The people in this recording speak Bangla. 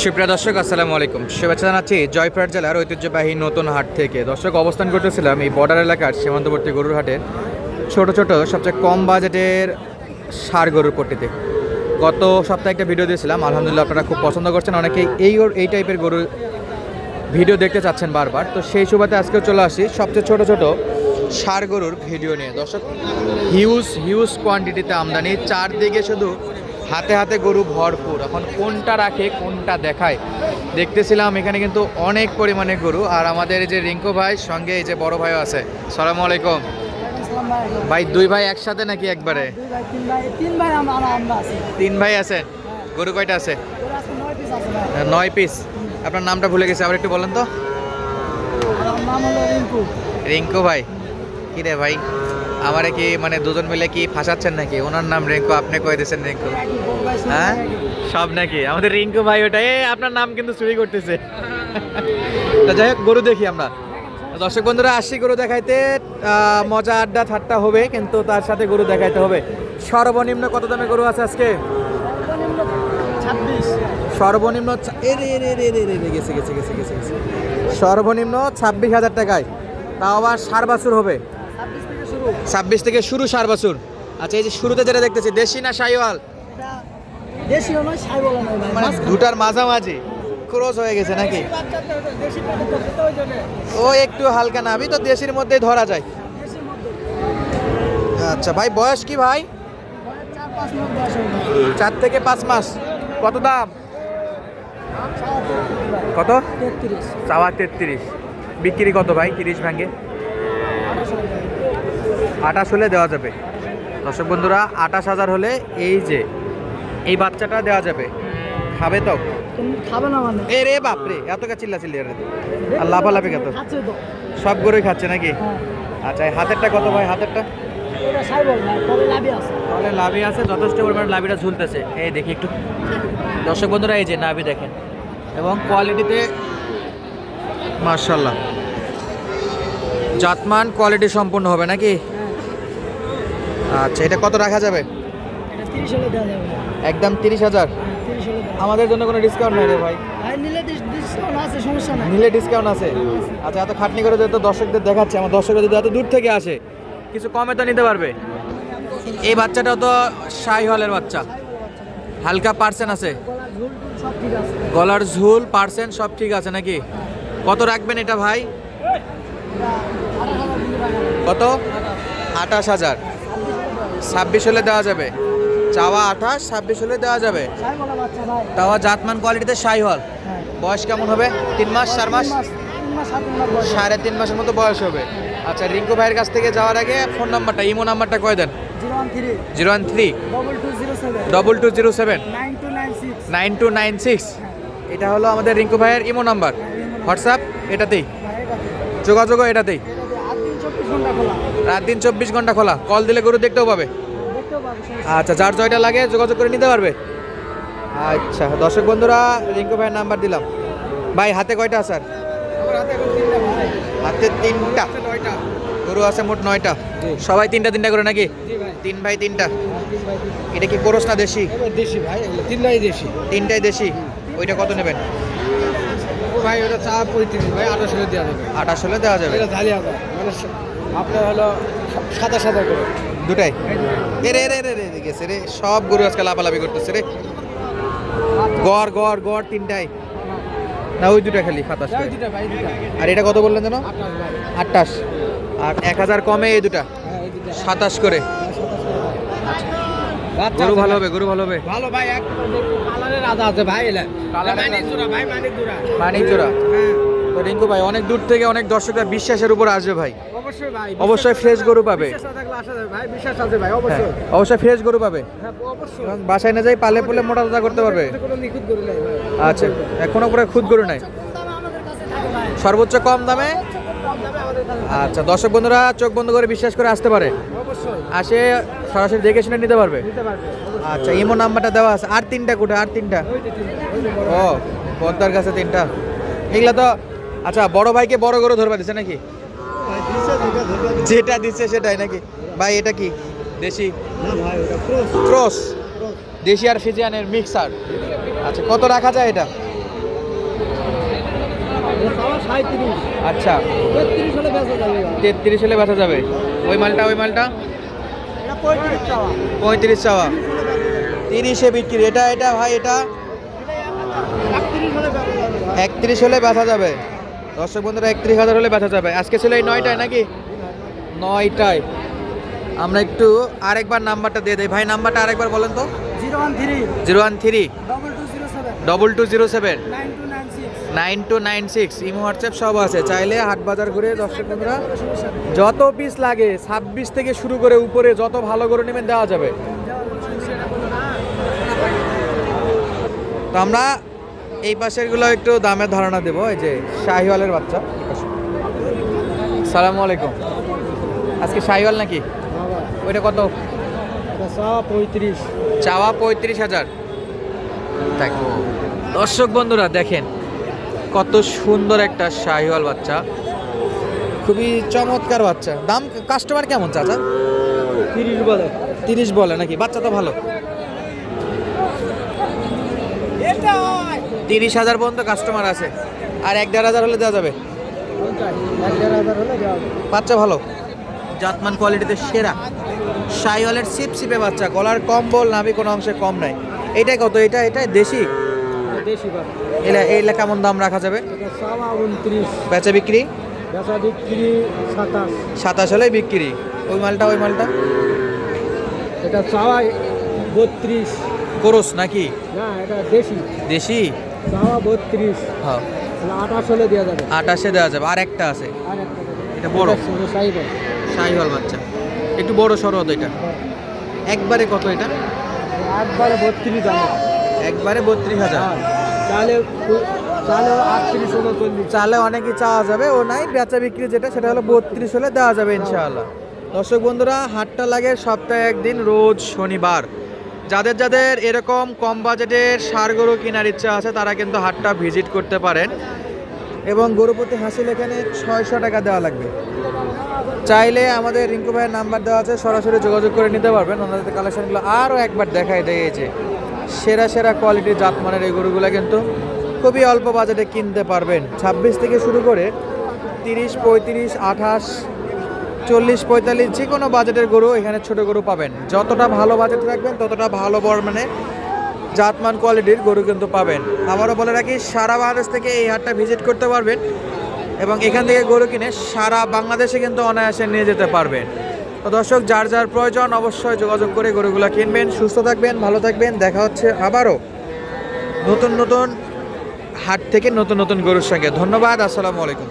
সুপ্রিয় দর্শক, আসসালামু আলাইকুম। শুভেচ্ছা জানাচ্ছি জয়পুরহাট জেলার ঐতিহ্যবাহী নতুন হাট থেকে। দর্শক, অবস্থান করতেছিলাম এই বর্ডার এলাকার সীমান্তবর্তী গরুর হাটের ছোট ছোট, সবচেয়ে কম বাজেটের সার গরুর পট্টিতে। গত সপ্তাহে একটা ভিডিও দিয়েছিলাম, আলহামদুলিল্লাহ আপনারা খুব পছন্দ করছেন। অনেকেই এই এই টাইপের গরুর ভিডিও দেখতে চাচ্ছেন বারবার। তো সেই সুবাদে আজকেও চলে আসি সবচেয়ে ছোট ছোট সার গরুর ভিডিও নিয়ে। দর্শক হিউজ হিউজ কোয়ান্টিটিতে আমদানি, চারদিকে শুধু হাতে হাতে গরু ভরপুর। এখন কোনটা রাখে কোনটা দেখায়? দেখতেছিলাম এখানে কিন্তু অনেক পরিমাণে গরু। আর আমাদের এই যে রিঙ্কু ভাই সঙ্গে এই যে বড় ভাইও আছে। সালাম আলাইকুম। ভাই দুই ভাই একসাথে নাকি একবারে? তিন ভাই আছেন গরু কয়টা আছে? নয় পিস আপনার নামটা ভুলে গেছি আবার একটু বলেন তো। রিঙ্কু। রিঙ্কু ভাই। কি রে ভাই? আমারে কি মানে দুজন মিলে কি ফাঁসাচ্ছেন নাকি? ওনার নাম রিঙ্কু, আপনি কয়ে দিয়েছেন রিঙ্কু। হ্যাঁ? সব নাকি? আমাদের রিঙ্কু ভাই ওটা, এ, আপনার নাম কিন্তু চুরি করতেছে। তা যাই হোক, গরু দেখি আমরা। দর্শক বন্ধুরা, আসি গরু দেখাইতে। মজা আড্ডা, ঠাট্টা হবে, কিন্তু তার সাথে গরু দেখাইতে হবে। সর্বনিম্ন কত দামে গরু আছে আজকে? সর্বনিম্ন গেছে গেছে গেছে গেছে। সর্বনিম্ন ছাব্বিশ হাজার টাকায়। তাও আবার সার বাছুর হবে। ছাব্বিশ থেকে শুরু সার বছর। আচ্ছা এই যে শুরুতে যেটা দেখতেছি দেশি না সাইওয়াল? মানে দুটার মাঝামাঝি। ক্রস হয়ে গেছে নাকি। ও একটু হালকা না আমি তো দেশির মধ্যেই ধরা যায়। আচ্ছা ভাই বয়স কি ভাই? চার থেকে পাঁচ মাস। কত দাম। কত? চাওয়া তেত্রিশ। বিক্রি কত ভাই তিরিশ হাজার। আটাশ হলে দেওয়া যাবে। দর্শক বন্ধুরা আটাশ হাজার হলে এই যে এই বাচ্চাটা দেওয়া যাবে। খাবে তো? খাবে না মানে? এ রে বাপরে এত কা চিল্লা চিল্লি রে? আর লাফালাফি কত? সব গরুই খাচ্ছে নাকি? হ্যাঁ। আচ্ছা এই হাতেরটা কত ভাই হাতেরটা? তাহলে লাভি আছে যথেষ্ট পরিমাণে লাভিটা ঝুলতেছে। এই দেখি একটু। দর্শক বন্ধুরা এই যে নাভি দেখেন। এবং কোয়ালিটিতে মার্শাল্লাহ জাতমান কোয়ালিটি সম্পূর্ণ হবে নাকি? আচ্ছা এটা কত রাখা যাবে? একদম তিরিশ হাজার? হ্যাঁ আমাদের জন্য কোনো ডিসকাউন্ট নেই রে ভাই। নিলে ডিসকাউন্ট আছে ডিসকাউন্ট আছে? আচ্ছা এত খাটনি করে যেহেতু দর্শকদের দেখাচ্ছে আমার দর্শকরা যদি এত দূর থেকে আসে কিছু কমে তো নিতে পারবে? এই বাচ্চাটাও তো শাহি হলের বাচ্চা। হালকা পার্সেন্ট আছে। গলার ঝুল টুল সব ঠিক আছে গলার ঝুল পার্সেন্ট সব ঠিক আছে নাকি? কত রাখবেন এটা ভাই? কত? আঠাশ হাজার। ছাব্বিশ হলে দেওয়া যাবে। চাওয়া আঠাশ, ছাব্বিশ হলে দেওয়া যাবে। সাই তাওয়া জাতমান কোয়ালিটিতে শাহি হল। বয়স কেমন হবে? তিন মাস, চার মাস? সাড়ে তিন মাসের মতো বয়স হবে। আচ্ছা রিঙ্কু ভাইয়ের কাছ থেকে যাওয়ার আগে ফোন নাম্বারটা, ইমো নাম্বারটা কয়ে দেন। Zero one three. Double two zero seven. Nine two nine six. এটা হলো আমাদের রিঙ্কু ভাইয়ের ইমো নাম্বার। হোয়াটসঅ্যাপ, এটাতেই। যোগাযোগও এটাতেই। আট দিন চব্বিশ ঘণ্টা খোলা রাত দিন চব্বিশ ঘণ্টা খোলা। কল দিলে গরু দেখতেও পাবে। আচ্ছা যার জয়টা লাগে যোগাযোগ করে নিতে পারবে। আচ্ছা দর্শক বন্ধুরা রিঙ্কু ভাইয়ের নাম্বার দিলাম। ভাই হাতে কয়টা স্যার হাতে তিনটা। গরু আছে মোট নয়টা। সবাই তিনটা তিনটা করে নাকি? তিন ভাই তিনটা। এটা কি কোরস না দেশি? দেশি ভাই তিনটাই দেশি। তিনটাই দেশি? ওইটা কত নেবেন? ভাই ওটা চা পঁয়ত্রিশ ভাই আঠাশ হলে দেওয়া যাবে। আঠাশ হলে দেওয়া যাবে। মানে আপনার হলো সাদা সাদা করে। দুটাই? এ রে রে রে রে গেছে রে সব গরু আজকে লাফালাফি করতেছে রে। গড় গড় গড় তিনটাই। না ওই দুটা খালি সাতাশ আর এটা কত বললেন যেন? আটাশ আর এক হাজার কমে এই দুটা। হ্যাঁ সাতাশ করে। গরু ভালো হবে গরু ভালো হবে। ভালো ভাই এক কালারের আদা আছে ভাই এলা। ভাই মানিক জোড়া হ্যাঁ। তো রিঙ্কু ভাই অনেক দূর থেকে অনেক দর্শকরা বিশ্বাসের উপর আসবে ভাই। অবশ্যই ভাই অবশ্যই ফ্রেশ গরু পাবে। বিশ্বাস না থাকলে আসা যাবে ভাই বিশ্বাস আছে ভাই হ্যাঁ, অবশ্যই অবশ্যই ফ্রেশ গরু পাবে। হ্যাঁ বাসায় না যাই পালে পুলে মোটা তাজা করতে পারবে। করে আচ্ছা এখনও পুরো খুদ গরু নাই। সর্বোচ্চ কম দামে আচ্ছা দর্শক বন্ধুরা চোখ বন্ধ করে বিশ্বাস করে আসতে পারে। আসে সরাসরি দেখে শুনে নিতে পারবে। আচ্ছা ইমো নাম্বারটা দেওয়া আছে। আর তিনটা কোটা আর তিনটা। ও পদ্মার কাছে তিনটা। এগুলা তো আচ্ছা বড় ভাইকে বড় গরু ধরবা দিছে নাকি? যেটা দিচ্ছে সেটাই নাকি? ভাই এটা কি? দেশি। ক্রস। দেশি আর ফিজিয়ানের মিক্সার। আচ্ছা কত রাখা যায় এটা? আচ্ছা। তেত্রিশ হলে বেঁচে যাবে ওই মালটা ওই মালটা? পঁয়ত্রিশ চাওয়া। তিরিশে বিক্রি। এটা এটা ভাই এটা? একত্রিশ হলে বেঁচে যাবে। একত্রিশ হলে বেচা যাবে। দর্শক বন্ধুরা একত্রিশ হাজার হলে বেচা যাবে। আজকে ছিল এই নয়টায় নাকি? নয়টায়। আমরা একটু আরেকবার নাম্বারটা দিয়ে দিই। ভাই, নাম্বারটা আরেকবার বলেন তো। Zero one three. Double two zero seven nine two nine six imo, WhatsApp সব আছে। চাইলে হাট বাজার ঘুরে দর্শক বন্ধুরা যত পিস লাগে, ছাব্বিশ থেকে শুরু করে উপরে যত ভালো করে নেবেন দেওয়া যাবে। তো আমরা এই পাশেরগুলো একটু দামের ধারণা দেবো। এই যে শাহিওয়ালের বাচ্চা। সালাম আলাইকুম। আজকে শাহিওয়াল নাকি? ওইটা কত? চাওয়া পঁয়ত্রিশ। চাওয়া পঁয়ত্রিশ হাজার। দেখ দর্শক বন্ধুরা দেখেন কত সুন্দর একটা শাহিওয়াল বাচ্চা। খুবই চমৎকার বাচ্চা। দাম কাস্টমার কেমন চাচা? তিরিশ বলে। তিরিশ বলে নাকি? বাচ্চা তো ভালো। তিরিশ হাজার পর্যন্ত কাস্টমার আছে। আর এক দেড় হাজার হলে দেওয়া যাবে। বাচ্চা ভালো? জাতমান কোয়ালিটিতে সেরা। শাহিওয়ালের সিপ সিপে বাচ্চা গলার কম্বল নাভি কোনো অংশে কম নাই। এটাই কত? এটা এটাই দেশি? এলা এইলা কেমন দাম রাখা যাবে? এটা বেচা বিক্রি? সাতাশ। হলে বিক্রি। ওই মালটা ওই মালটা? এটা চাওয়া বত্রিশ। করস নাকি? না এটা দেশি। দেশি? চাওয়া বত্রিশ। হ্যাঁ। আঠাশ হলে দেওয়া যাবে। আটাশে দেওয়া যাবে। আর একটা আছে। এটা বড়। সাইজ শাহিওয়াল বাচ্চা। একটু বড় সরো হতো এটা। একবারে কত এটা? একবারে বত্রিশ দাম একবারে বত্রিশ হাজার। তাহলে তাহলে আটত্রিশ উনচল্লিশ চালে অনেকই চাওয়া যাবে ও নাই বেচা বিক্রি যেটা সেটা হলো বত্রিশ হলে দেওয়া যাবে ইনশাআল্লাহ। দর্শক বন্ধুরা হাটটা লাগে সপ্তাহে একদিন রোজ শনিবার। যাদের যাদের এরকম কম বাজেটের সার গরু কেনার ইচ্ছা আছে তারা কিন্তু হাটটা ভিজিট করতে পারেন। এবং গরুপতি হাসিল এখানে ছয়শো টাকা দেওয়া লাগবে। চাইলে আমাদের রিঙ্কু ভাইয়ের নাম্বার দেওয়া আছে, সরাসরি যোগাযোগ করে নিতে পারবেন। ওনাদের কালেকশনগুলো আরও একবার দেখাই দিয়েছে। সেরা সেরা কোয়ালিটির জাতমানের এই গরুগুলো কিন্তু খুবই অল্প বাজেটে কিনতে পারবেন। ছাব্বিশ থেকে শুরু করে তিরিশ, পঁয়ত্রিশ, আঠাশ, চল্লিশ, পঁয়তাল্লিশ যে কোনো বাজেটের গরু এখানে ছোট গরু পাবেন। যতটা ভালো বাজেট রাখবেন, ততটা ভালো বড় মানে জাতমান কোয়ালিটির গরু কিন্তু পাবেন। আবারও বলে রাখি, সারা বাংলাদেশ থেকে এই হাটটা ভিজিট করতে পারবেন এবং এখান থেকে গরু কিনে সারা বাংলাদেশে কিন্তু অনায়াসে নিয়ে যেতে পারবেন। তো দর্শক, যার যার প্রয়োজন অবশ্যই যোগাযোগ করে গরুগুলো কিনবেন। সুস্থ থাকবেন, ভালো থাকবেন। দেখা হচ্ছে আবারও নতুন নতুন হাট থেকে নতুন নতুন গরুর সঙ্গে। ধন্যবাদ, আসসালামু আলাইকুম।